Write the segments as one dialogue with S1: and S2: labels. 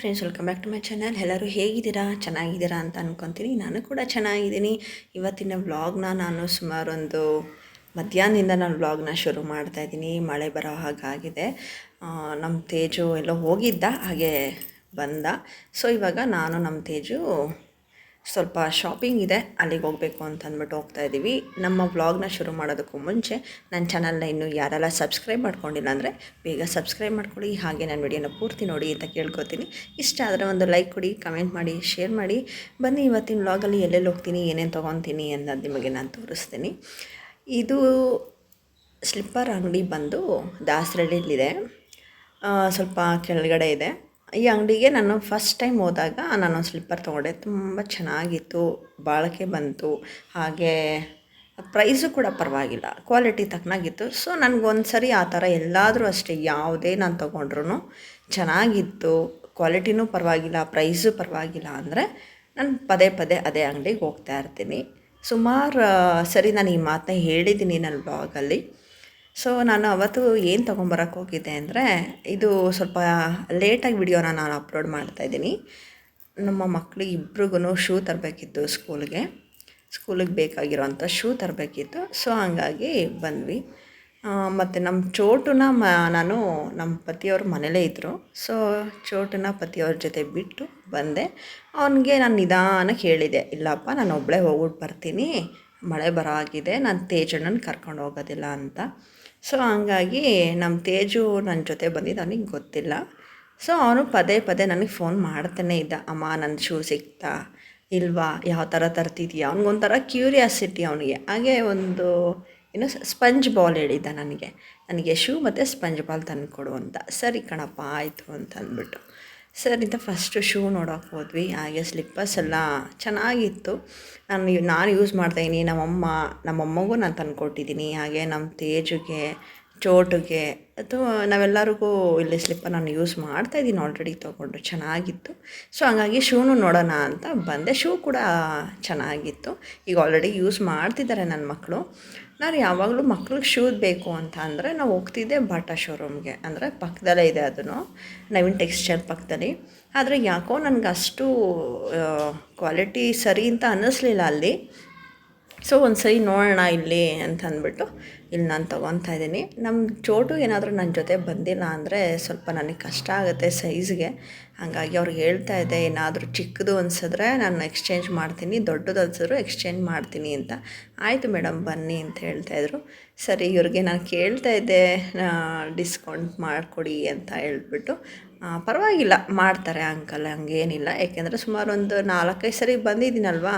S1: Friends welcome back to my channel ಎಲ್ಲರೂ ಹೇಗಿದ್ದೀರಾ? ಚೆನ್ನಾಗಿದ್ದೀರಾ ಅಂತ ಅಂದ್ಕೊತೀನಿ ನಾನು ಕೂಡ ಚೆನ್ನಾಗಿದ್ದೀನಿ. ಇವತ್ತಿನ ವ್ಲಾಗ್ನ ನಾನು ಸುಮಾರೊಂದು ಮಧ್ಯಾಹ್ನದಿಂದ ನಾನು ವ್ಲಾಗ್ನ ಶುರು ಮಾಡ್ತಾ ಇದ್ದೀನಿ. ಮಳೆ ಬರೋ ಹಾಗಾಗಿದೆ. ನಮ್ಮ ತೇಜು ಎಲ್ಲೋ ಹೋಗಿದ್ದ, ಹಾಗೆ ಬಂದ. ಸೊ ಇವಾಗ ನಾನು ನಮ್ಮ ತೇಜು ಸ್ವಲ್ಪ ಶಾಪಿಂಗ್ ಇದೆ, ಅಲ್ಲಿಗೆ ಹೋಗಬೇಕು ಅಂತ ಅಂದ್ಬಿಟ್ಟು ಹೋಗ್ತಾ ಇದ್ದೀವಿ. ನಮ್ಮ ವ್ಲಾಗ್ನ ಶುರು ಮಾಡೋದಕ್ಕೂ ಮುಂಚೆ ನನ್ನ ಚಾನಲ್ನ ಇನ್ನೂ ಯಾರೆಲ್ಲ ಸಬ್ಸ್ಕ್ರೈಬ್ ಮಾಡ್ಕೊಂಡಿಲ್ಲ ಅಂದರೆ ಬೇಗ ಸಬ್ಸ್ಕ್ರೈಬ್ ಮಾಡ್ಕೊಳ್ಳಿ. ಹಾಗೆ ನನ್ನ ವಿಡಿಯೋನ ಪೂರ್ತಿ ನೋಡಿ ಅಂತ ಕೇಳ್ಕೊತೀನಿ. ಇಷ್ಟ ಆದರೆ ಒಂದು ಲೈಕ್ ಕೊಡಿ ಕಮೆಂಟ್ ಮಾಡಿ ಶೇರ್ ಮಾಡಿ. ಬನ್ನಿ, ಇವತ್ತಿನ ವ್ಲಾಗಲ್ಲಿ ಎಲ್ಲೆಲ್ಲಿ ಹೋಗ್ತೀನಿ, ಏನೇನು ತೊಗೊತೀನಿ ಅನ್ನೋದು ನಿಮಗೆ ನಾನು ತೋರಿಸ್ತೀನಿ. ಇದು ಸ್ಲಿಪ್ಪರ್ ಅಂಗಡಿ ಬಂದು ದಾಸರಳ್ಳಿಲಿದೆ. ಸ್ವಲ್ಪ ಕೆಳಗಡೆ ಇದೆ. ಈ ಅಂಗಡಿಗೆ ನಾನು ಫಸ್ಟ್ ಟೈಮ್ ಹೋದಾಗ ನಾನು ಸ್ಲಿಪ್ಪರ್ ತೊಗೊಂಡೆ. ತುಂಬ ಚೆನ್ನಾಗಿತ್ತು. ಬಾಳಿಕೆ ಬಂತು. ಹಾಗೆ ಪ್ರೈಸು ಕೂಡ ಪರವಾಗಿಲ್ಲ. ಕ್ವಾಲಿಟಿ ತಕ್ಕನಾಗಿತ್ತು. ಸೊ ನನಗೊಂದು ಸರಿ ಆ ಥರ ಎಲ್ಲಾದರೂ ಅಷ್ಟೇ ಯಾವುದೇ ನಾನು ತೊಗೊಂಡ್ರು ಚೆನ್ನಾಗಿತ್ತು. ಕ್ವಾಲಿಟಿನೂ ಪರವಾಗಿಲ್ಲ ಪ್ರೈಸು ಪರವಾಗಿಲ್ಲ ಅಂದರೆ ನಾನು ಪದೇ ಪದೇ ಅದೇ ಅಂಗಡಿಗೆ ಹೋಗ್ತಾ ಇರ್ತೀನಿ. ಸುಮಾರು ಸರಿ ನಾನು ಈ ಮಾತನ್ನ ಹೇಳಿದ್ದೀನಿ ನನ್ನ ಬ್ಲಾಗಲ್ಲಿ ಸೊ ನಾನು ಅವತ್ತು ಏನು ತೊಗೊಂಬರಕ್ಕೆ ಹೋಗಿದ್ದೆ ಅಂದರೆ, ಇದು ಸ್ವಲ್ಪ ಲೇಟಾಗಿ ವಿಡಿಯೋನ ನಾನು ಅಪ್ಲೋಡ್ ಮಾಡ್ತಾಯಿದ್ದೀನಿ ನಮ್ಮ ಮಕ್ಳಿಗೆ ಇಬ್ರಿಗೂ ಶೂ ತರಬೇಕಿತ್ತು ಸ್ಕೂಲ್ಗೆ ಸ್ಕೂಲಿಗೆ ಬೇಕಾಗಿರೋಂಥ ಶೂ ತರಬೇಕಿತ್ತು. ಸೊ ಹಂಗಾಗಿ ಬಂದ್ವಿ. ಮತ್ತು ನಮ್ಮ ಚೋಟುನ ಮ, ನಾನು ನಮ್ಮ ಪತಿಯವ್ರ ಮನೇಲೇ ಇದ್ದರು ಸೊ ಚೋಟುನ ಪತಿಯವ್ರ ಜೊತೆ ಬಿಟ್ಟು ಬಂದೆ. ಅವನಿಗೆ ನಾನು ನಿಧಾನಕ್ಕೆ ಹೇಳಿದೆ ಇಲ್ಲಪ್ಪ, ನಾನು ಒಬ್ಬಳೇ ಹೋಗ್ಬಿಟ್ಟು ಬರ್ತೀನಿ. ಮಳೆ ಬರೋ ಆಗಿದೆ ನಾನು ತೇಜಣ್ಣನ ಕರ್ಕೊಂಡು ಹೋಗೋದಿಲ್ಲ ಅಂತ. ಸೊ ಹಂಗಾಗಿ ನಮ್ಮ ತೇಜು ನನ್ನ ಜೊತೆ ಬಂದಿದ್ದು ಅವನಿಗೆ ಗೊತ್ತಿಲ್ಲ. ಸೊ ಅವನು ಪದೇ ಪದೇ ನನಗೆ ಫೋನ್ ಮಾಡ್ತಾನೆ ಇದ್ದ. ಅಮ್ಮ ನನ್ನ ಶೂ ಸಿಗ್ತಾ ಇಲ್ವಾ? ಯಾವ ಥರ ತರ್ತಿದ್ಯಾ? ಅವ್ನಿಗೊಂಥರ ಕ್ಯೂರಿಯಾಸಿಟಿ ಅವನಿಗೆ. ಹಾಗೆ ಒಂದು, ಏನು ಸ್ಪಂಜ್ ಬಾಲ್ ಹೇಳಿದ್ದ ನನಗೆ. ನನಗೆ ಶೂ ಮತ್ತು ಸ್ಪಂಜ್ ಬಾಲ್ ತಂದು ಕೊಡು ಅಂತ. ಸರಿ ಕಣಪ್ಪ, ಆಯಿತು ಅಂತ ಅಂದ್ಬಿಟ್ಟು ಸರಿ, ಇಂಥ ಫಸ್ಟು ಶೂ ನೋಡೋಕೆ ಹೋದ್ವಿ. ಹಾಗೆ ಸ್ಲಿಪ್ಪರ್ಸ್ ಎಲ್ಲ ಚೆನ್ನಾಗಿತ್ತು. ನಾನು ನಾನು ಯೂಸ್ ಮಾಡ್ತಾಯಿದ್ದೀನಿ ನಮ್ಮಮ್ಮ, ನಮ್ಮಮ್ಮಗೂ ನಾನು ತಂದು ಕೊಟ್ಟಿದ್ದೀನಿ ಹಾಗೆ ನಮ್ಮ ತೇಜುಗೆ, ಚೋಟುಗೆ, ಅಥವಾ ನಾವೆಲ್ಲರಿಗೂ ಇಲ್ಲಿ ಸ್ಲಿಪ್ಪರ್ ನಾನು ಯೂಸ್ ಮಾಡ್ತಾಯಿದ್ದೀನಿ ಆಲ್ರೆಡಿ ತೊಗೊಂಡು ಚೆನ್ನಾಗಿತ್ತು. ಸೊ ಹಂಗಾಗಿ ಶೂನು ನೋಡೋಣ ಅಂತ ಬಂದೆ. ಶೂ ಕೂಡ ಚೆನ್ನಾಗಿತ್ತು. ಈಗ ಆಲ್ರೆಡಿ ಯೂಸ್ ಮಾಡ್ತಿದ್ದಾರೆ ನನ್ನ ಮಕ್ಕಳು. ನಾನು ಯಾವಾಗಲೂ ಮಕ್ಳಿಗೆ ಶೂದ್ ಬೇಕು ಅಂತ ಅಂದರೆ ನಾವು ಹೋಗ್ತಿದ್ದೆ ಬಾಟಾ ಶೋರೂಮ್ಗೆ ಅಂದರೆ ಪಕ್ಕದಲ್ಲೇ ಇದೆ ಅದನ್ನು ನವೀನ್ ಟೆಕ್ಸ್ಚರ್ ಪಕ್ಕದಲ್ಲಿ ಆದರೆ ಯಾಕೋ ನನಗೆ ಅಷ್ಟು ಕ್ವಾಲಿಟಿ ಸರಿ ಅಂತ ಅನ್ನಿಸ್ಲಿಲ್ಲ ಅಲ್ಲಿ. ಸೊ ಒಂದು ಸರಿ ನೋಡೋಣ ಇಲ್ಲಿ ಅಂತ ಅಂದ್ಬಿಟ್ಟು ಇಲ್ಲಿ ನಾನು ತೊಗೊತಾ ಇದ್ದೀನಿ. ನಮ್ಮ ಚೋಟು ಏನಾದರೂ ನನ್ನ ಜೊತೆ ಬಂದಿಲ್ಲ ಅಂದರೆ ಸ್ವಲ್ಪ ನನಗೆ ಕಷ್ಟ ಆಗುತ್ತೆ ಸೈಜ್ಗೆ ಹಾಗಾಗಿ ಅವ್ರಿಗೆ ಹೇಳ್ತಾ ಇದ್ದೆ, ಏನಾದರೂ ಚಿಕ್ಕದು ಅನ್ಸಿದ್ರೆ ನಾನು ಎಕ್ಸ್ಚೇಂಜ್ ಮಾಡ್ತೀನಿ, ದೊಡ್ಡದು ಅನ್ಸಿದ್ರು ಎಕ್ಸ್ಚೇಂಜ್ ಮಾಡ್ತೀನಿ ಅಂತ. ಆಯಿತು ಮೇಡಮ್ ಬನ್ನಿ ಅಂತ ಹೇಳ್ತಾಯಿದ್ರು ಸರಿ, ಇವ್ರಿಗೆ ನಾನು ಕೇಳ್ತಾ ಇದ್ದೆ ಡಿಸ್ಕೌಂಟ್ ಮಾಡಿಕೊಡಿ ಅಂತ ಹೇಳ್ಬಿಟ್ಟು. ಪರವಾಗಿಲ್ಲ, ಮಾಡ್ತಾರೆ ಅಂಕಲ್ ಹಂಗೇನಿಲ್ಲ. ಯಾಕೆಂದರೆ ಸುಮಾರು ಒಂದು ನಾಲ್ಕೈದು ಸರಿ ಬಂದಿದ್ದೀನಲ್ವಾ?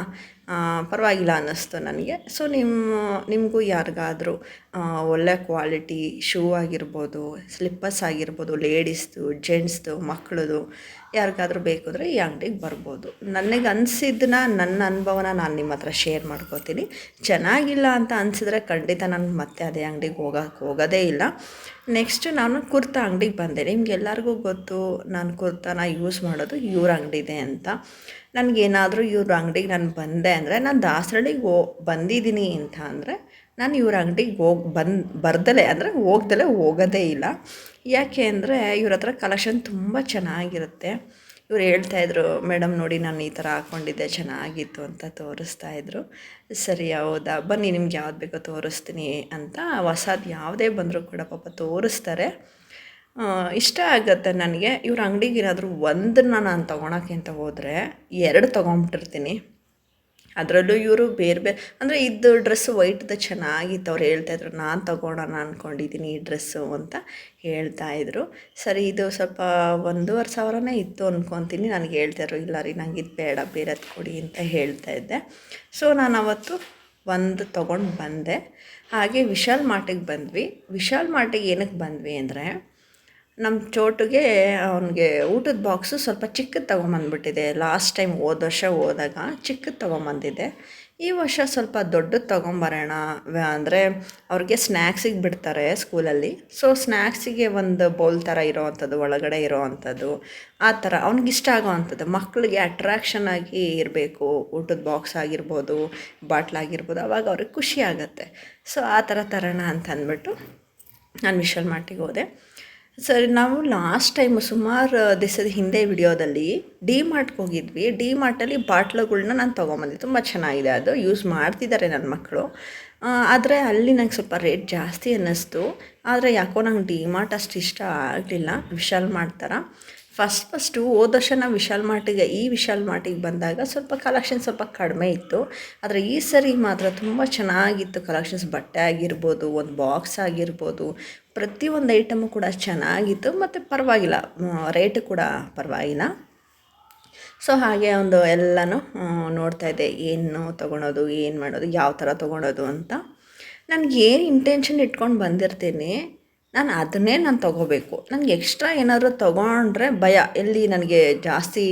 S1: ಪರವಾಗಿಲ್ಲ ಅನ್ನಿಸ್ತು ನನಗೆ. ಸೊ ನಿಮ್ಮ, ನಿಮಗೂ ಯಾರಿಗಾದರೂ ಒಳ್ಳೆ ಕ್ವಾಲಿಟಿ ಶೂ ಆಗಿರ್ಬೋದು ಸ್ಲಿಪ್ಪರ್ಸ್ ಆಗಿರ್ಬೋದು ಲೇಡೀಸ್ದು ಜೆಂಟ್ಸ್ದು ಮಕ್ಕಳದು ಯಾರಿಗಾದ್ರೂ ಬೇಕಿದ್ರೆ ಈ ಅಂಗಡಿಗೆ ಬರ್ಬೋದು. ನನಗೆ ಅನಿಸಿದ್ದನ್ನ ನನ್ನ ಅನುಭವನ ನಾನು ನಿಮ್ಮ ಹತ್ರ ಶೇರ್ ಮಾಡ್ಕೋತೀನಿ. ಚೆನ್ನಾಗಿಲ್ಲ ಅಂತ ಅನಿಸಿದ್ರೆ ಖಂಡಿತ ನಾನು ಮತ್ತೆ ಅದೇ ಅಂಗಡಿಗೆ ಹೋಗೋಕ್ಕೆ ಹೋಗೋದೇ ಇಲ್ಲ. ನೆಕ್ಸ್ಟ್ ನಾನು ಕುರ್ತಾ ಅಂಗಡಿಗೆ ಬಂದೆ. ನಿಮ್ಗೆ ಎಲ್ಲರಿಗೂ ಗೊತ್ತು, ನಾನು ಕುರ್ತಾನ ಯೂಸ್ ಮಾಡೋದು ಇವ್ರ ಅಂಗಡಿದೆ ಅಂತ. ನನಗೇನಾದರೂ ಇವ್ರ ಅಂಗಡಿಗೆ ನಾನು ಬಂದೆ ಅಂದರೆ ನಾನು ದಾಸರಳ್ಳಿಗೆ ಹೋ, ಬಂದಿದ್ದೀನಿ ಅಂತ ಅಂದರೆ ನಾನು ಇವ್ರ ಅಂಗಡಿಗೆ ಹೋಗಿ ಬಂದು, ಬರ್ದಲೇ, ಅಂದರೆ ಹೋಗ್ದಲೇ ಹೋಗೋದೇ ಇಲ್ಲ. ಯಾಕೆ ಅಂದರೆ ಇವ್ರ ಹತ್ರ ಕಲೆಕ್ಷನ್ ತುಂಬ ಚೆನ್ನಾಗಿರುತ್ತೆ. ಇವ್ರು ಹೇಳ್ತಾಯಿದ್ರು ಮೇಡಮ್ ನೋಡಿ ನಾನು ಈ ಥರ ಹಾಕ್ಕೊಂಡಿದ್ದೆ, ಚೆನ್ನಾಗಿತ್ತು ಅಂತ ತೋರಿಸ್ತಾ ಇದ್ರು. ಸರಿ, ಹೌದಾ? ಬನ್ನಿ, ನಿಮ್ಗೆ ಯಾವ್ದು ಬೇಕೋ ತೋರಿಸ್ತೀನಿ ಅಂತ ಹೊಸದು ಯಾವುದೇ ಬಂದರೂ ಕೂಡ ಪಾಪ ತೋರಿಸ್ತಾರೆ. ಇಷ್ಟ ಆಗುತ್ತೆ ನನಗೆ. ಇವ್ರ ಅಂಗಡಿಗೆ ಏನಾದರೂ ಒಂದನ್ನ ನಾನು ತೊಗೊಳಕ್ಕೆ ಅಂತ ಹೋದರೆ ಎರಡು ತೊಗೊಂಬಿಟ್ಟಿರ್ತೀನಿ. ಅದರಲ್ಲೂ ಇವರು ಬೇರೆ ಬೇರೆ, ಅಂದರೆ ಇದು ಡ್ರೆಸ್ಸು ವೈಟ್ದು ಚೆನ್ನಾಗಿತ್ತು, ಅವ್ರು ಹೇಳ್ತಾಯಿದ್ರು ನಾನು ತೊಗೊಳೋಣ ಅಂದ್ಕೊಂಡಿದ್ದೀನಿ ಈ ಡ್ರೆಸ್ಸು ಅಂತ ಹೇಳ್ತಾ ಇದ್ರು. ಸರಿ, ಇದು ಸ್ವಲ್ಪ ಒಂದೂವರೆ ಸಾವಿರನೇ ಇತ್ತು ಅಂದ್ಕೊತೀನಿ ನನಗೆ ಹೇಳ್ತಾಯಿದ್ರು ಇಲ್ಲ ರೀ, ನಂಗೆ ಇದು ಬೇಡ, ಬೇರೆದು ಕೊಡಿ ಅಂತ ಹೇಳ್ತಾ ಇದ್ದೆ. ಸೊ ನಾನು ಅವತ್ತು ಒಂದು ತೊಗೊಂಡು ಬಂದೆ. ಹಾಗೆ ವಿಶಾಲ್ ಮಾರ್ಟಿಗೆ ಬಂದ್ವಿ. ವಿಶಾಲ್ ಮಾರ್ಟಿಗೆ ಏನಕ್ಕೆ ಬಂದ್ವಿ ಅಂದರೆ ನಮ್ಮ ಚೋಟುಗೆ ಅವನಿಗೆ ಊಟದ ಬಾಕ್ಸು ಸ್ವಲ್ಪ ಚಿಕ್ಕದು ತೊಗೊಂಬಂದ್ಬಿಟ್ಟಿದೆ. ಲಾಸ್ಟ್ ಟೈಮ್ ಹೋದ ವರ್ಷ ಹೋದಾಗ ಚಿಕ್ಕದು ತೊಗೊಂಬಂದಿದ್ದೆ ಈ ವರ್ಷ ಸ್ವಲ್ಪ ದೊಡ್ಡದು ತೊಗೊಂಬರೋಣ. ಅಂದರೆ ಅವ್ರಿಗೆ ಸ್ನ್ಯಾಕ್ಸಿಗೆ ಬಿಡ್ತಾರೆ ಸ್ಕೂಲಲ್ಲಿ ಸೊ ಸ್ನ್ಯಾಕ್ಸಿಗೆ ಒಂದು ಬೌಲ್ ಥರ ಇರೋವಂಥದ್ದು, ಒಳಗಡೆ ಇರೋವಂಥದ್ದು, ಆ ಥರ ಅವ್ನಿಗೆ ಇಷ್ಟ ಆಗೋವಂಥದ್ದು. ಮಕ್ಕಳಿಗೆ ಅಟ್ರಾಕ್ಷನ್ ಆಗಿ ಇರಬೇಕು. ಊಟದ ಬಾಕ್ಸ್ ಆಗಿರ್ಬೋದು ಬಾಟ್ಲಾಗಿರ್ಬೋದು ಅವಾಗ ಅವ್ರಿಗೆ ಖುಷಿ ಆಗುತ್ತೆ. ಸೊ ಆ ಥರ ತರೋಣ ಅಂತ ಅಂದ್ಬಿಟ್ಟು ನಾನು ವಿಶಾಲ್ ಮಾರ್ಟಿಗೆ ಹೋದೆ. ಸರಿ, ನಾವು ಲಾಸ್ಟ್ ಟೈಮ್ ಸುಮಾರು ದಿವಸದ ಹಿಂದೆ ವಿಡಿಯೋದಲ್ಲಿ ಡಿ ಮಾರ್ಟ್ಗೆ ಹೋಗಿದ್ವಿ. ಡಿ ಮಾರ್ಟಲ್ಲಿ ಬಾಟ್ಲುಗಳ್ನ ನಾನು ತೊಗೊಂಬಂದೆ. ತುಂಬ ಚೆನ್ನಾಗಿದೆ ಅದು. ಯೂಸ್ ಮಾಡ್ತಿದ್ದಾರೆ ನನ್ನ ಮಕ್ಕಳು. ಆದರೆ ಅಲ್ಲಿ ನಂಗೆ ಸ್ವಲ್ಪ ರೇಟ್ ಜಾಸ್ತಿ ಅನ್ನಿಸ್ತು. ಆದರೆ ಯಾಕೋ ನಂಗೆ ಡಿ ಮಾರ್ಟ್ ಅಷ್ಟು ಇಷ್ಟ ಆಗಲಿಲ್ಲ. ವಿಶಾಲ್ ಮಾಡ್ತಾರ ಫಸ್ಟ್ ಫಸ್ಟು ಹೋದ ವರ್ಷ ನಾವು ವಿಶಾಲ್ ಮಾರ್ಟಿಗೆ ಈ ವಿಶಾಲ್ ಮಾರ್ಟಿಗೆ ಬಂದಾಗ ಸ್ವಲ್ಪ ಕಲೆಕ್ಷನ್ ಸ್ವಲ್ಪ ಕಡಿಮೆ ಇತ್ತು. ಆದರೆ ಈ ಸರಿ ಮಾತ್ರ ತುಂಬ ಚೆನ್ನಾಗಿತ್ತು ಕಲೆಕ್ಷನ್ಸ್ ಬಟ್ಟೆ ಆಗಿರ್ಬೋದು, ಒಂದು ಬಾಕ್ಸ್ ಆಗಿರ್ಬೋದು ಪ್ರತಿಯೊಂದು ಐಟಮು ಕೂಡ ಚೆನ್ನಾಗಿತ್ತು. ಮತ್ತು ಪರವಾಗಿಲ್ಲ ರೇಟು ಕೂಡ ಪರವಾಗಿಲ್ಲ. ಸೊ ಹಾಗೆ ಒಂದು ಎಲ್ಲನೂ ನೋಡ್ತಾಯಿದ್ದೆ ಏನು ತೊಗೊಳೋದು, ಏನು ಮಾಡೋದು, ಯಾವ ಥರ ತೊಗೊಳೋದು ಅಂತ. ನನಗೆ ಏನು ಇಂಟೆನ್ಷನ್ ಇಟ್ಕೊಂಡು ಬಂದಿರ್ತೀನಿ. ನಾನು ಅದನ್ನೇ ನಾನು ತೊಗೋಬೇಕು. ನನಗೆ ಎಕ್ಸ್ಟ್ರಾ ಏನಾದರೂ ತೊಗೊಂಡ್ರೆ ಭಯ. ಎಲ್ಲಿ ನನಗೆ ಜಾಸ್ತಿ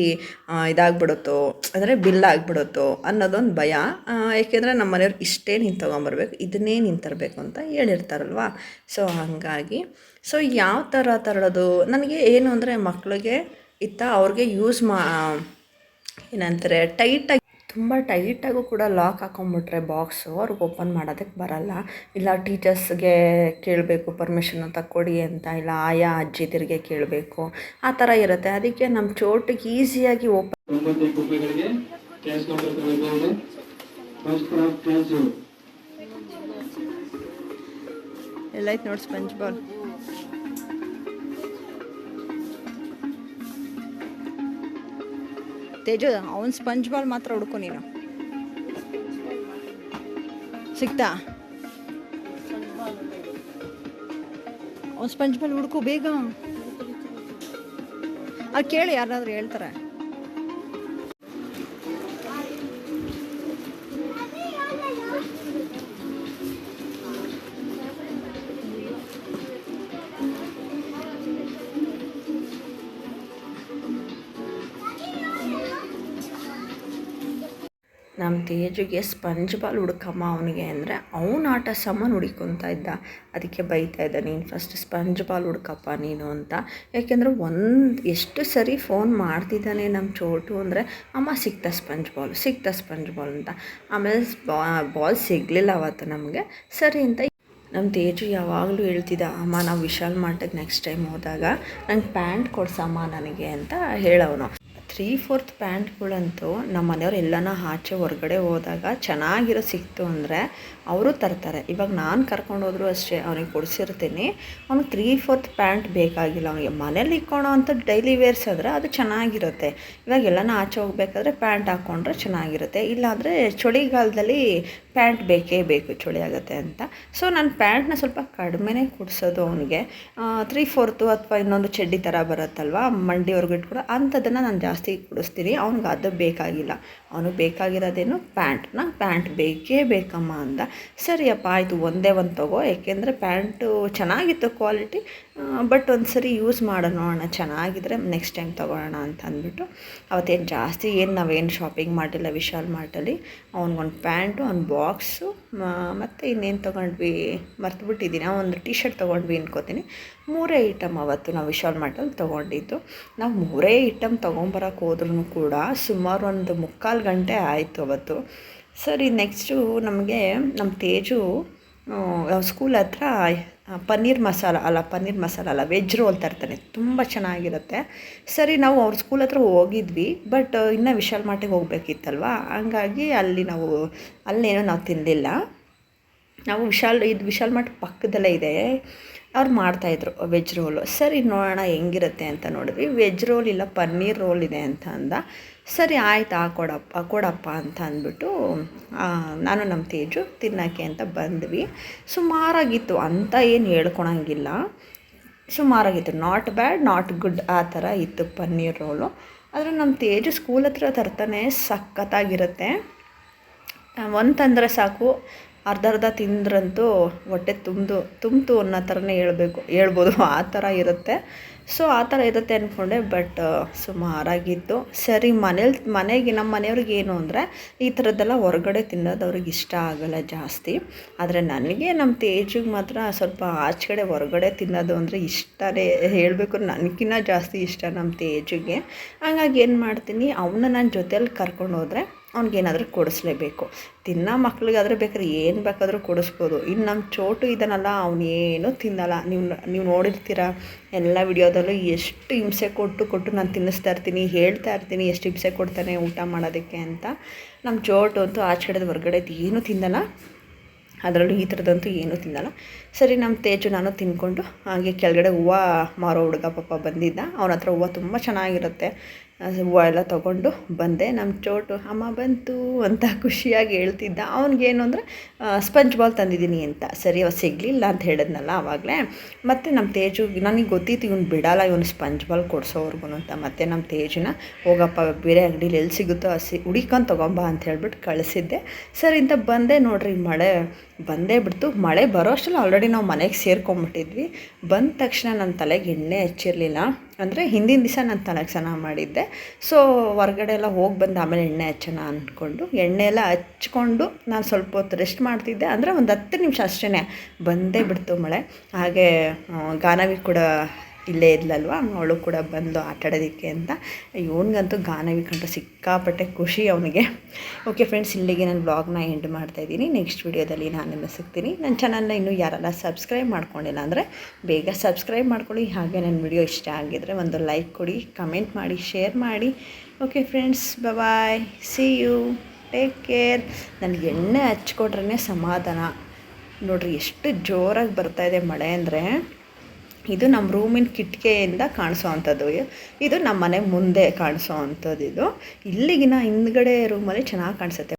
S1: ಇದಾಗ್ಬಿಡುತ್ತೋ, ಅಂದರೆ ಬಿಲ್ ಆಗಿಬಿಡುತ್ತೋ ಅನ್ನೋದೊಂದು ಭಯ. ಏಕೆಂದರೆ ನಮ್ಮ ಮನೆಯವ್ರು ಇಷ್ಟೇ ನೀನು ತೊಗೊಂಬರ್ಬೇಕು, ಇದನ್ನೇ ನೀನು ತರಬೇಕು ಅಂತ ಹೇಳಿರ್ತಾರಲ್ವ? ಸೊ, ಹಾಗಾಗಿ, ಸೊ, ಯಾವ ಥರ ತರೋದು? ನನಗೆ ಏನು ಅಂದರೆ ಮಕ್ಕಳಿಗೆ ಇತ್ತ ಅವ್ರಿಗೆ ಯೂಸ್ ಮಾ ಏನಂತಾರೆ, ಟೈಟಾಗಿ ತುಂಬ ಟೈಟಾಗೂ ಕೂಡ ಲಾಕ್ ಹಾಕೊಂಬಿಟ್ರೆ ಬಾಕ್ಸು ಅವ್ರಿಗೆ ಓಪನ್ ಮಾಡೋದಕ್ಕೆ ಬರಲ್ಲ. ಇಲ್ಲ ಟೀಚರ್ಸ್ಗೆ ಕೇಳಬೇಕು, ಪರ್ಮಿಷನ್ ಅಂತ ಕೊಡಿ ಅಂತ, ಇಲ್ಲ ಆಯಾ ಅಜ್ಜಿ ಅಜ್ಜಿದಿರಿಗೆ ಕೇಳಬೇಕು. ಆ ಥರ ಇರುತ್ತೆ. ಅದಕ್ಕೆ ನಮ್ಮ ಚೋಟಿಗೆ ಈಸಿಯಾಗಿ ಓಪನ್ ಎಲ್ಲ ನೋಡಿ ಸ್ಪಂಜ್ ಬಾಲ್. ತೇಜು ಅವನ್ ಸ್ಪಂಜ್ ಬಾಲ್ ಮಾತ್ರ ಹುಡ್ಕೊ ನೀನು. ಸಿಗ್ತಾ ಅವ್ನು ಸ್ಪಂಜ್ ಬಾಲ್ ಹುಡ್ಕೋ, ಬೇಗ. ಅದು ಕೇಳಿ ಯಾರಾದ್ರೂ ಹೇಳ್ತಾರೆ. ನಮ್ಮ ತೇಜುಗೆ ಸ್ಪಂಜ್ ಬಾಲ್ ಹುಡುಕಮ್ಮ ಅವನಿಗೆ ಅಂದರೆ ಅವನ ಆಟ ಸಮಾನ ಹುಡುಕೊಂತ ಇದ್ದ. ಅದಕ್ಕೆ ಬೈತಾ ಇದ್ದ, ನೀನು ಫಸ್ಟ್ ಸ್ಪಂಜ್ ಬಾಲ್ ಹುಡುಕಪ್ಪ ನೀನು ಅಂತ. ಯಾಕೆಂದರೆ ಒಂದು ಎಷ್ಟು ಸರಿ ಫೋನ್ ಮಾಡ್ತಿದ್ದಾನೆ ನಮ್ಮ ಚೋಟು ಅಂದರೆ, ಅಮ್ಮ, ಸಿಕ್ತಾ ಸ್ಪಂಜ್ ಬಾಲ್ ಸಿಕ್ತಾ ಸ್ಪಂಜ್ ಬಾಲ್ ಅಂತ. ಆಮೇಲೆ ಬಾಲ್ ಸಿಗಲಿಲ್ಲ ಅವತ್ತು ನಮಗೆ. ಸರಿ ಅಂತ ನಮ್ಮ ತೇಜು ಯಾವಾಗಲೂ ಹೇಳ್ತಿದ್ದ, ಅಮ್ಮ, ನಾವು ವಿಶಾಲ್ ಮಾರ್ಟಿಗೆ ನೆಕ್ಸ್ಟ್ ಟೈಮ್ ಹೋದಾಗ ನಂಗೆ ಪ್ಯಾಂಟ್ ಕೊಡ್ಸಮ್ಮ ನನಗೆ ಅಂತ ಹೇಳವನು. ತ್ರೀ ಫೋರ್ತ್ ಪ್ಯಾಂಟ್ಗಳಂತೂ ನಮ್ಮ ಮನೆಯವ್ರು ಎಲ್ಲನ ಆಚೆ ಹೊರಗಡೆ ಹೋದಾಗ ಚೆನ್ನಾಗಿರೋ ಸಿಕ್ತು ಅಂದರೆ ಅವರು ತರ್ತಾರೆ. ಇವಾಗ ನಾನು ಕರ್ಕೊಂಡು ಹೋದರೂ ಅಷ್ಟೇ ಅವನಿಗೆ ಕೊಡಿಸಿರ್ತೀನಿ. ಅವ್ನಿಗೆ ತ್ರೀ ಫೋರ್ತ್ ಪ್ಯಾಂಟ್ ಬೇಕಾಗಿಲ್ಲ. ಅವನಿಗೆ ಮನೇಲಿ ಇಕ್ಕೊಳೋ ಅಂತ ಡೈಲಿ ವೇರ್ಸ್ ಆದರೆ ಅದು ಚೆನ್ನಾಗಿರುತ್ತೆ. ಇವಾಗ ಎಲ್ಲನ ಆಚೆ ಹೋಗ್ಬೇಕಾದ್ರೆ ಪ್ಯಾಂಟ್ ಹಾಕ್ಕೊಂಡ್ರೆ ಚೆನ್ನಾಗಿರುತ್ತೆ. ಇಲ್ಲಾಂದರೆ ಚಳಿಗಾಲದಲ್ಲಿ ಪ್ಯಾಂಟ್ ಬೇಕೇ ಬೇಕು, ಚಳಿ ಆಗುತ್ತೆ ಅಂತ. ಸೊ ನಾನು ಪ್ಯಾಂಟ್ನ ಸ್ವಲ್ಪ ಕಡಿಮೆನೇ ಕೊಡಿಸೋದು ಅವನಿಗೆ. ತ್ರೀ ಫೋರ್ತು ಅಥವಾ ಇನ್ನೊಂದು ಚಡ್ಡಿ ಥರ ಬರುತ್ತಲ್ವ, ಮಂಡಿ ಕೂಡ ಅಂಥದ್ದನ್ನು ನಾನು ಜಾಸ್ತಿ ಕೊಡಿಸ್ತೀನಿ ಅವ್ನಿಗೆ ಅದು ಬೇಕಾಗಿಲ್ಲ. ಅವನು ಬೇಕಾಗಿರೋದೇನು ಪ್ಯಾಂಟ್. ನಂಗೆ ಪ್ಯಾಂಟ್ ಬೇಕೇ ಬೇಕಮ್ಮ ಅಂದ. ಸರಿಯಪ್ಪ, ಆಯಿತು, ಒಂದೇ ಒಂದು ತಗೋ. ಏಕೆಂದರೆ ಪ್ಯಾಂಟು ಚೆನ್ನಾಗಿತ್ತು ಕ್ವಾಲಿಟಿ ಬಟ್ ಒಂದು ಸರಿ ಯೂಸ್ ಮಾಡೋಣ ನೋಡೋಣ ಚೆನ್ನಾಗಿದ್ರೆ ನೆಕ್ಸ್ಟ್ ಟೈಮ್ ತೊಗೊಳೋಣ ಅಂತ ಅಂದ್ಬಿಟ್ಟು. ಅವತ್ತೇನು ಜಾಸ್ತಿ ಏನು ನಾವೇನು ಶಾಪಿಂಗ್ ಮಾಡಿಲ್ಲ, ವಿಶಾಲ್ ಮಾರ್ಟಲ್ಲಿ. ಅವ್ನಿಗೊಂದು ಪ್ಯಾಂಟು, ಒಂದು ಬಾಕ್ಸು ಮತ್ತು ಇನ್ನೇನು ತೊಗೊಂಡ್ವಿ, ಮರ್ತುಬಿಟ್ಟಿದ್ದೀನಿ. ಒಂದು ಟೀ ಶರ್ಟ್ ತೊಗೊಂಡ್ವಿ ಅನ್ಕೋತೀನಿ. ಮೂರೇ ಐಟಮ್ ಅವತ್ತು ನಾವು ವಿಶಾಲ್ ಮಾರ್ಟಲ್ಲಿ ತೊಗೊಂಡಿದ್ದು. ನಾವು ಮೂರೇ ಐಟಮ್ ತೊಗೊಂಬರೋಕೆ ಹೋದ್ರೂ ಕೂಡ ಸುಮಾರು ಒಂದು ಮುಕ್ಕಾಲು ಗಂಟೆ ಆಯಿತು ಅವತ್ತು. ಸರಿ, ನೆಕ್ಸ್ಟು ನಮಗೆ ನಮ್ಮ ತೇಜು ಸ್ಕೂಲ್ ಹತ್ರ ಪನ್ನೀರ್ ಮಸಾಲ, ಅಲ್ಲ ಪನ್ನೀರ್ ಮಸಾಲ ಅಲ್ಲ, ವೆಜ್ ರೋಲ್ ತರ್ತಾನೆ, ತುಂಬ ಚೆನ್ನಾಗಿರುತ್ತೆ. ಸರಿ, ನಾವು ಅವ್ರ ಸ್ಕೂಲ್ ಹತ್ರ ಹೋಗಿದ್ವಿ, ಬಟ್ ಇನ್ನೂ ವಿಶಾಲ್ ಮಾರ್ಟಿಗೆ ಹೋಗ್ಬೇಕಿತ್ತಲ್ವ? ಹಂಗಾಗಿ ಅಲ್ಲಿ ನಾವು, ಅಲ್ಲೇನೋ ನಾವು ತಿನ್ನಲಿಲ್ಲ ನಾವು ವಿಶಾಲ್, ಇದು ವಿಶಾಲ್ ಮಾರ್ಟ್ ಪಕ್ಕದಲ್ಲೇ ಇದೆ. ಅವ್ರು ಮಾಡ್ತಾಯಿದ್ರು ವೆಜ್ ರೋಲು ಸರಿ ನೋಡೋಣ ಹೆಂಗಿರುತ್ತೆ ಅಂತ ನೋಡಿದ್ವಿ. ವೆಜ್ ರೋಲ್ ಇಲ್ಲ ಪನ್ನೀರ್ ರೋಲ್ ಇದೆ ಅಂತ ಅಂದ. ಸರಿ ಆಯ್ತು, ಆ ಕೊಡಪ್ಪ ಅಂತ ಅಂದ್ಬಿಟ್ಟು ನಾನು ನಮ್ಮ ತೇಜು ತಿನ್ನೋಕ್ಕೆ ಅಂತ ಬಂದ್ವಿ. ಸುಮಾರಾಗಿತ್ತು, ಅಂತ ಏನು ಹೇಳ್ಕೊಳಂಗಿಲ್ಲ ಸುಮಾರಾಗಿತ್ತು ನಾಟ್ ಬ್ಯಾಡ್ ನಾಟ್ ಗುಡ್ ಆ ಥರ ಇತ್ತು ಪನ್ನೀರ್ ರೋಲು ಆದರೆ ನಮ್ಮ ತೇಜು ಸ್ಕೂಲ್ ಹತ್ರ ತರ್ತಾನೆ, ಸಖತ್ತಾಗಿರುತ್ತೆ. ಒಂದು ತಂದರೆ ಸಾಕು ಅರ್ಧ ಅರ್ಧ ತಿಂದ್ರಂತೂ ಹೊಟ್ಟೆ ತುಂಬಿದು ತುಂಬಿತು ಅನ್ನೋ ಥರನೇ ಹೇಳ್ಬೇಕು, ಹೇಳ್ಬೋದು. ಆ ಥರ ಇರುತ್ತೆ. ಸೊ, ಆ ಥರ ಇರುತ್ತೆ ಅಂದ್ಕೊಂಡೆ ಬಟ್ ಸುಮಾರಾಗಿತ್ತು. ಸರಿ, ಮನೇಲಿ, ಮನೆಗೆ, ನಮ್ಮ ಮನೆಯವ್ರಿಗೆ ಏನು ಅಂದರೆ, ಈ ಥರದ್ದೆಲ್ಲ ಹೊರಗಡೆ ತಿನ್ನೋದು ಅವ್ರಿಗೆ ಇಷ್ಟ ಆಗಲ್ಲ ಜಾಸ್ತಿ. ಆದರೆ ನನಗೆ ನಮ್ಮ ತೇಜಿಗೆ ಮಾತ್ರ ಸ್ವಲ್ಪ ಆಚೆಗಡೆ ಹೊರಗಡೆ ತಿನ್ನೋದು ಅಂದರೆ ಇಷ್ಟನೇ ಹೇಳಬೇಕು. ನನಗಿನ್ನ ಜಾಸ್ತಿ ಇಷ್ಟ ನಮ್ಮ ತೇಜಿಗೆ. ಹಾಗಾಗಿ ಏನು ಮಾಡ್ತೀನಿ ಅವನ್ನ ನಾನು ಜೊತೆಯಲ್ಲಿ ಕರ್ಕೊಂಡು ಹೋದರೆ ಅವ್ನಿಗೇನಾದರೂ ಕೊಡಿಸ್ಲೇಬೇಕು. ತಿನ್ನೋ ಮಕ್ಳಿಗಾದ್ರೆ ಬೇಕಾದ್ರೆ ಏನು ಬೇಕಾದರೂ ಕೊಡಿಸ್ಬೋದು. ಇನ್ನು ನಮ್ಮ ಚೋಟು ಇದನ್ನಲ್ಲ ಅವನೇನು ತಿನ್ನಲ್ಲ. ನೀವು ನೀವು ನೋಡಿರ್ತೀರ, ಎಲ್ಲ ವಿಡಿಯೋದಲ್ಲೂ ಎಷ್ಟು ಹಿಂಸೆ ಕೊಟ್ಟು ಕೊಟ್ಟು ನಾನು ತಿನ್ನಿಸ್ತಾ ಇರ್ತೀನಿ, ಹೇಳ್ತಾ ಇರ್ತೀನಿ ಎಷ್ಟು ಹಿಂಸೆ ಕೊಡ್ತಾನೆ ಊಟ ಮಾಡೋದಕ್ಕೆ ಅಂತ. ನಮ್ಮ ಚೋಟು ಅಂತೂ ಆಚೆ ಕಡೆದು ಹೊರಗಡೆ ಏನೂ ತಿನ್ನಲ್ಲ ಅದರಲ್ಲೂ ಈ ಥರದಂತೂ ಏನೂ ತಿನ್ನಲ್ಲ ಸರಿ ನಮ್ಮ ತೇಜು ನಾನು ತಿನ್ಕೊಂಡು, ಹಾಗೆ ಕೆಳಗಡೆ ಹೂವು ಮಾರೋ ಹುಡುಗ ಪಾಪ ಬಂದಿದ್ದ. ಅವನ ಹತ್ರ ಹೂವು ತುಂಬ ಚೆನ್ನಾಗಿರುತ್ತೆ. ಹೂವು ಎಲ್ಲ ತೊಗೊಂಡು ಬಂದೆ. ನಮ್ಮ ಚೋಟು, ಅಮ್ಮ ಬಂತು ಅಂತ ಖುಷಿಯಾಗಿ ಹೇಳ್ತಿದ್ದ. ಅವ್ನಿಗೇನು ಅಂದರೆ ಸ್ಪಂಜ್ ಬಾಲ್ ತಂದಿದ್ದೀನಿ ಅಂತ. ಸರಿ, ಅವ ಸಿಗಲಿಲ್ಲ ಅಂತ ಹೇಳಿದ್ನಲ್ಲ ಆವಾಗಲೇ ಮತ್ತು ನಮ್ಮ ತೇಜು, ನನಗೆ ಗೊತ್ತಿತ್ತು ಇವ್ನು ಬಿಡಲ್ಲ, ಇವನು ಸ್ಪಂಜ್ ಬಾಲ್ ಕೊಡ್ಸೋವ್ರಿಗೂ ಅಂತ. ಮತ್ತು ನಮ್ಮ ತೇಜುನ, ಹೋಗಪ್ಪ, ಬೇರೆ ಅಂಗಡಿಲಿ ಎಲ್ಲಿ ಸಿಗುತ್ತೋ ಹಸಿ ಹುಡಿಕೊಂಡು ತೊಗೊಂಬ ಅಂತ ಹೇಳ್ಬಿಟ್ಟು ಕಳಿಸಿದ್ದೆ. ಸರಿ ಅಂತ ಬಂದೆ ನೋಡ್ರಿ, ಮಳೆ ಬಂದೇ ಬಿಡ್ತು. ಮಳೆ ಬರೋ ಅಷ್ಟರಲ್ಲಿ ಆಲ್ರೆಡಿ ನಾವು ಮನೆಗೆ ಸೇರ್ಕೊಂಬಿಟ್ಟಿದ್ವಿ. ಬಂದ ತಕ್ಷಣ ನನ್ನ ತಲೆಗೆ ಎಣ್ಣೆ ಹಚ್ಚಿರಲಿಲ್ಲ. ಅಂದರೆ ಹಿಂದಿನ ದಿವಸ ನಾನು ತಲೆಗೆ ಸ್ನಾನ ಮಾಡಿದ್ದೆ. ಸೊ ಹೊರಗಡೆ ಎಲ್ಲ ಹೋಗಿ ಬಂದು ಆಮೇಲೆ ಎಣ್ಣೆ ಹಚ್ಚೋಣ ಅಂದ್ಕೊಂಡು ಎಣ್ಣೆ ಎಲ್ಲ ಹಚ್ಕೊಂಡು ನಾನು ಸ್ವಲ್ಪ ಹೊತ್ತು ರೆಸ್ಟ್ ಮಾಡ್ತಿದ್ದೆ. ಅಂದರೆ ಒಂದು ಹತ್ತು ನಿಮಿಷ ಅಷ್ಟೇ ಬಂದೇ ಬಿಡ್ತು ಮಳೆ. ಹಾಗೆ ಗಾನವಿ ಕೂಡ ಇಲ್ಲೇ ಇದ್ಲಲ್ವ? ಅವಳು ಕೂಡ ಬಂದು ಆಟಾಡೋದಕ್ಕೆ ಅಂತ. ಇವನಿಗಂತೂ ಗಾನವಿ ಕಂಡು ಸಿಕ್ಕಾಪಟ್ಟೆ ಖುಷಿ ಅವನಿಗೆ. ಓಕೆ ಫ್ರೆಂಡ್ಸ್ ಇಲ್ಲಿಗೆ ನಾನು ಬ್ಲಾಗ್ನ ಎಂಡ್ ಮಾಡ್ತಾಯಿದ್ದೀನಿ ನೆಕ್ಸ್ಟ್ ವೀಡಿಯೋದಲ್ಲಿ ನಾನು ನಿಮಗೆ ಸಿಗ್ತೀನಿ. ನನ್ನ ಚಾನಲ್ನ ಇನ್ನೂ ಯಾರೆಲ್ಲ ಸಬ್ಸ್ಕ್ರೈಬ್ ಮಾಡ್ಕೊಂಡಿಲ್ಲ ಅಂದರೆ ಬೇಗ ಸಬ್ಸ್ಕ್ರೈಬ್ ಮಾಡ್ಕೊಳ್ಳಿ. ಹಾಗೆ ನನ್ನ ವಿಡಿಯೋ ಇಷ್ಟ ಆಗಿದ್ರೆ ಒಂದು ಲೈಕ್ ಕೊಡಿ ಕಮೆಂಟ್ ಮಾಡಿ ಶೇರ್ ಮಾಡಿ. Okay friends bye see you take care ನನಗೆ ಎಣ್ಣೆ ಹಚ್ಕೊಟ್ರೇ ಸಮಾಧಾನ. ನೋಡಿರಿ, ಎಷ್ಟು ಜೋರಾಗಿ ಬರ್ತಾಯಿದೆ ಮಳೆ ಅಂದರೆ. ಇದು ನಮ್ಮ ರೂಮಿನ ಕಿಟಕಿಯಿಂದ ಕಾಣಿಸೋ ಅಂಥದ್ದು ಇದು ನಮ್ಮ ಮನೆ ಮುಂದೆ ಕಾಣಿಸೋ ಅಂಥದ್ದು ಇದು. ಇಲ್ಲಿಗಿನ ಹಿಂದ್ಗಡೆ ರೂಮಲ್ಲಿ ಚೆನ್ನಾಗಿ ಕಾಣಿಸುತ್ತೆ.